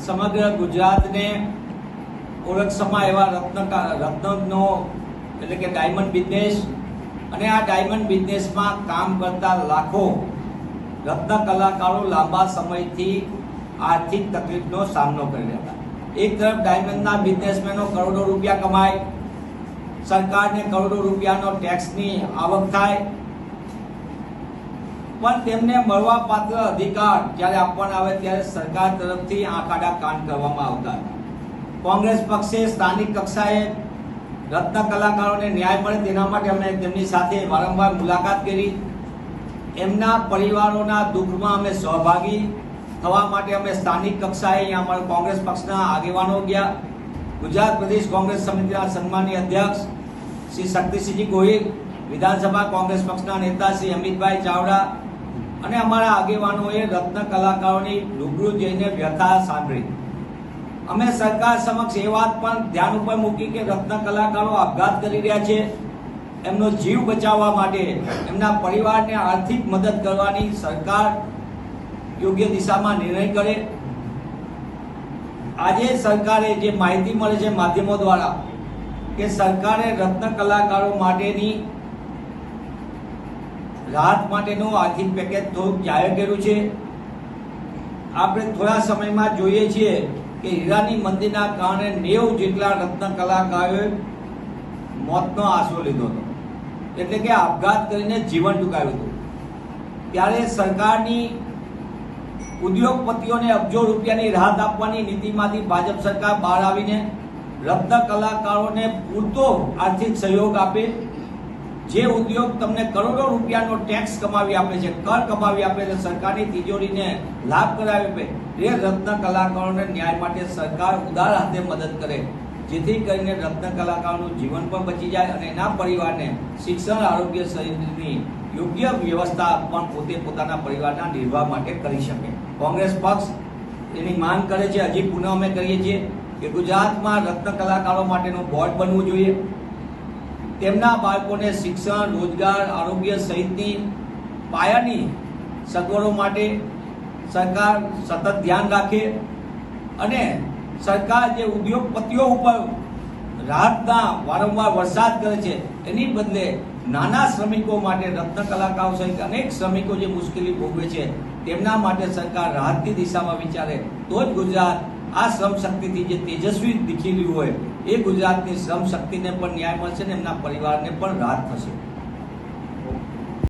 સમગ્ર ગુજરાતને ઓળખસમાં એવા રત્ન રત્નનો એટલે કે ડાયમંડ બિઝનેસ અને આ ડાયમંડ બિઝનેસમાં કામ કરતા લાખો રત્ન કલાકારો લાંબા સમયથી આર્થિક તકલીફનો સામનો કરી રહ્યા હતા. એક તરફ ડાયમંડના બિઝનેસમેનો કરોડો રૂપિયા કમાય, સરકારને કરોડો રૂપિયાનો ટેક્સની આવક થાય પણ તેમને મળવા પાત્ર અધિકાર જ્યારે આપવાના આવે ત્યારે સરકાર તરફથી આંખ આડા કાન કરવામાં આવતા કોંગ્રેસ પક્ષે સ્થાનિક કક્ષાએ રત્ન કલાકારોને ન્યાય મળે તેના માટે અમે તેમની સાથે વારંવાર મુલાકાત કરી. એમના પરિવારોના દુઃખમાં અમે સહભાગી. થવા માટે અમે સ્થાનિક કક્ષાએ અહીંયા અમારા કોંગ્રેસ પક્ષના આગેવાનો ગયા. ગુજરાત પ્રદેશ કોંગ્રેસ સમિતિના સન્માનીય અધ્યક્ષ શ્રી શક્તિસિંહજી ગોહિલ, વિધાનસભા કોંગ્રેસ પક્ષના નેતા શ્રી અમિતભાઈ ચાવડા અને અમારા આગેવાનોએ રત્ન કલાકારોની રૂબરૂ જઈને વ્યથા સાંભળી. અમે સરકાર સમક્ષ એ વાત પણ ધ્યાન ઉપર મૂકી કે રત્ન કલાકારો આપઘાત કરી રહ્યા છે. એમનો જીવ બચાવવા માટે એમના પરિવારને આર્થિક મદદ કરવાની સરકાર યોગ્ય દિશામાં નિર્ણય કરે. આજે સરકારે જે માહિતી મળે છે માધ્યમો દ્વારા કે સરકારે રત્ન કલાકારો માટેની રાહત માટેનું આર્થિક પેકેજ થોડુંક જાહેર કર્યું છે? આપણે થોડા સમયમાં જોઈએ છીએ કે હીરાની મંદીના કારણે નેવ જેટલા રત્ન કલાકારોએ મોતનો આશરો લીધો હતો. એટલે કે આપઘાત કરીને જીવન ટૂંકાવ્યું હતું. ત્યારે સરકારની ઉદ્યોગપતિઓને અબજો રૂપિયાની રાહત આપવાની નીતિમાંથી ભાજપ સરકાર બહાર આવીને રત્ન કલાકારોને પૂરતો આર્થિક સહયોગ આપે જે ઉદ્યોગ તમને કરોડો રૂપિયાનો ટેક્સ કમાવી આપે છે, કર કમાવી આપે છે, સરકારની તિજોરીને લાભ કરાવી આપે એ રત્ન કલાકારોને ન્યાય માટે સરકાર ઉદાર હાથે મદદ કરે. જેથી કરીને રત્ન કલાકારોનું જીવન પણ બચી જાય અને એના પરિવારને શિક્ષણ, આરોગ્ય સહિતની યોગ્ય વ્યવસ્થા પણ પોતે પોતાના પરિવારના નિર્વાહ માટે કરી શકે. કોંગ્રેસ પક્ષ એની માંગ કરે છે, હજી પુનઃ અમે કરીએ છીએ કે ગુજરાતમાં રત્ન કલાકારો માટેનું બોર્ડ બનવું જોઈએ. તેમના બાળકોને શિક્ષણ, રોજગાર, આરોગ્ય સહિતની પાયાની સગવડો માટે સરકાર સતત ધ્યાન રાખે અને સરકાર જે ઉદ્યોગપતિઓ ઉપર રાહતના વારંવાર વરસાદ કરે છે, એની બદલે નાના શ્રમિકો માટે રત્ન કલાકારો સહિત અનેક શ્રમિકો જે મુશ્કેલી ભોગવે છે, તેમના માટે સરકાર રાહતની દિશામાં વિચારે, તો જ ગુજરાત આ શ્રમ શક્તિથી જે તેજસ્વી દીખેલી હોય એ ગુજરાતની શ્રમ શક્તિને પણ ન્યાય મળશે ને એમના પરિવારને પણ રાહત થશે.